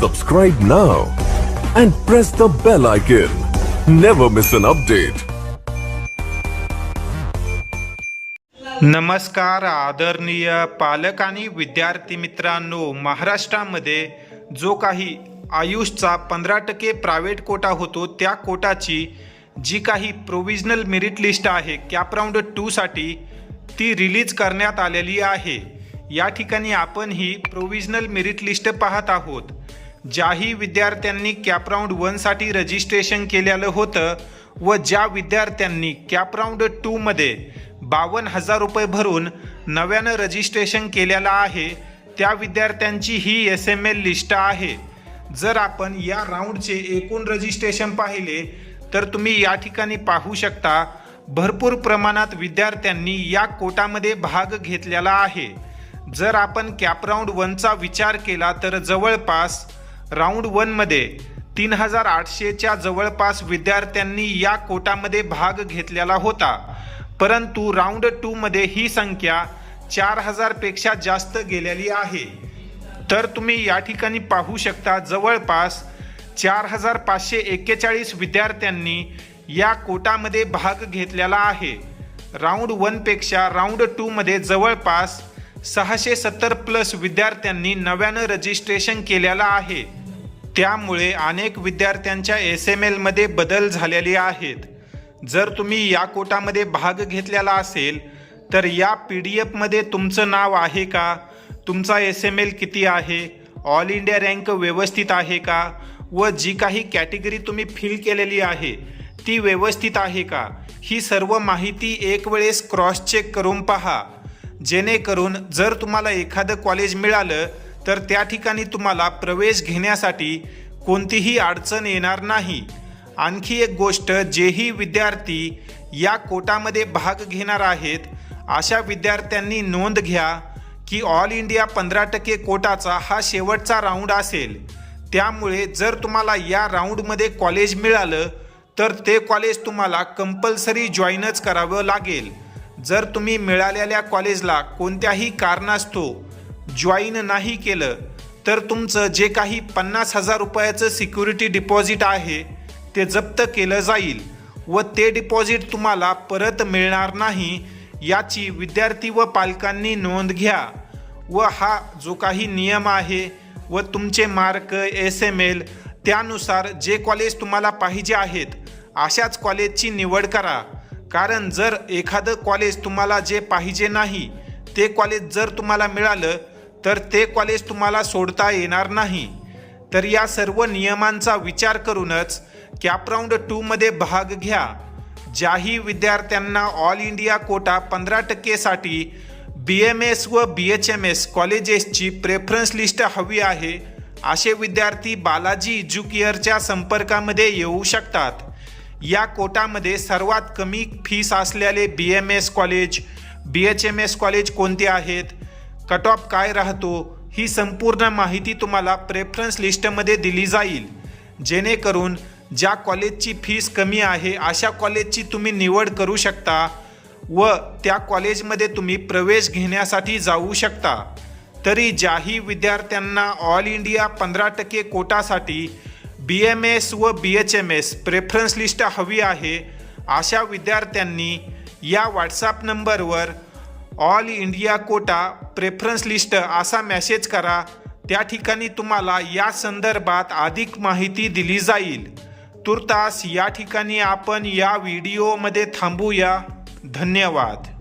Subscribe now and press the bell icon. Never miss an update. नमस्कार आदरणीय पालक आणि विद्यार्थी मित्रांनो महाराष्ट्रामध्ये जो काही आयुषचा पंधरा टक्के प्रायव्हेट कोटा होतो त्या कोटाची जी काही प्रोविजनल मेरिट लिस्ट आहे कॅप राऊंड टूसाठी ती रिलीज करण्यात आलेली आहे या ठिकाणी आपण ही प्रोविजनल मेरिट लिस्ट पाहत आहोत ज्याही विद्यार्थ्यांनी कॅपराऊंड वनसाठी रजिस्ट्रेशन केलेलं होतं व ज्या विद्यार्थ्यांनी कॅपराऊंड टूमध्ये बावन्न हजार रुपये भरून नव्यानं रजिस्ट्रेशन केलेलं आहे त्या विद्यार्थ्यांची ही एस एम एल लिस्ट आहे. जर आपण या राऊंडचे एकूण रजिस्ट्रेशन पाहिले तर तुम्ही या ठिकाणी पाहू शकता भरपूर प्रमाणात विद्यार्थ्यांनी या कोटामध्ये भाग घेतलेला आहे. जर आपण कॅपराऊंड वनचा विचार केला तर जवळपास राऊंड वनमध्ये तीन हजार आठशेच्या जवळपास विद्यार्थ्यांनी या कोटामध्ये भाग घेतलेला होता. परंतु राऊंड टूमध्ये ही संख्या चार हजारपेक्षा जास्त गेलेली आहे. तर तुम्ही या ठिकाणी पाहू शकता जवळपास चार हजार पाचशे एक्केचाळीस विद्यार्थ्यांनी या कोटामध्ये भाग घेतलेला आहे. राऊंड वनपेक्षा राऊंड टूमध्ये जवळपास सहाशे सत्तर प्लस विद्यार्थ्यांनी नव्यानं रजिस्ट्रेशन केलेलं आहे. त्यामुळे अनेक विद्यार्थ्यांच्या एस एम एलमध्ये बदल झालेले आहेत. जर तुम्ही या कोटामध्ये भाग घेतलेला असेल तर या पी डी एफमध्ये तुमचं नाव आहे का? तुमचा एस एम एल किती आहे? ऑल इंडिया रँक व्यवस्थित आहे का? व जी काही कॅटेगरी तुम्ही फिल केलेली आहे ती व्यवस्थित आहे का? ही सर्व माहिती एक वेळेस क्रॉस चेक करून पहा. जेणेकरून जर तुम्हाला एखादं कॉलेज मिळालं तर त्या ठिकाणी तुम्हाला प्रवेश घेण्यासाठी कोणतीही अडचण येणार नाही. आणखी एक गोष्ट जेही विद्यार्थी या कोटामध्ये भाग घेणार आहेत अशा विद्यार्थ्यांनी नोंद घ्या की ऑल इंडिया पंधरा टक्के कोटाचा हा शेवटचा राऊंड असेल. त्यामुळे जर तुम्हाला या राऊंडमध्ये कॉलेज मिळालं तर ते कॉलेज तुम्हाला कंपल्सरी जॉईनच करावं लागेल. जर तुम्ही मिळालेल्या कॉलेजला कोणत्याही कारणास्तव जॉईन नाही केलं तर तुमचं जे काही पन्नास हजार रुपयाचं सिक्युरिटी डिपॉझिट आहे ते जप्त केलं जाईल व ते डिपॉझिट तुम्हाला परत मिळणार नाही याची विद्यार्थी व पालकांनी नोंद घ्या व हा जो काही नियम आहे व तुमचे मार्क एस एम एल त्यानुसार जे कॉलेज तुम्हाला पाहिजे आहेत अशाच कॉलेजची निवड करा. कारण जर एखादं कॉलेज तुम्हाला जे पाहिजे नाही ते कॉलेज जर तुम्हाला मिळालं तर ते कॉलेज तुम्हाला सोडता येणार नाही. तर या सर्व नियमांचा विचार करूनच कॅपराऊंड टूमध्ये भाग घ्या. ज्याही विद्यार्थ्यांना ऑल इंडिया कोटा पंधरा टक्केसाठी बी एम एस व बी एच एम एस कॉलेजेसची प्रेफरन्स लिस्ट हवी आहे असे विद्यार्थी बालाजी एज्युकेअरच्या संपर्कामध्ये येऊ शकतात. या कोटामध्ये सर्वात कमी फीस असलेले B M S college B H M S college कोणते आहेत? कट ऑफ काय राहतो? ही संपूर्ण माहिती तुम्हाला प्रेफरन्स लिस्टमध्ये दिली जाईल. जेणेकरून ज्या कॉलेजची फीस कमी आहे अशा कॉलेजची तुम्ही निवड करू शकता व त्या कॉलेजमध्ये तुम्ही प्रवेश घेण्यासाठी जाऊ शकता. तरी ज्याही विद्यार्थ्यांना ऑल इंडिया पंधरा टक्के कोटासाठी बी एम एस व B H M S preference list हवी आहे अशा विद्यार्थ्यांनी या व्हॉट्सॲप नंबरवर all India quota preference list असा मॅसेज करा. त्या ठिकाणी तुम्हाला या संदर्भात अधिक माहिती दिली जाईल. तुर्तास या ठिकाणी आपण या व्हिडिओमध्ये थांबूया. धन्यवाद.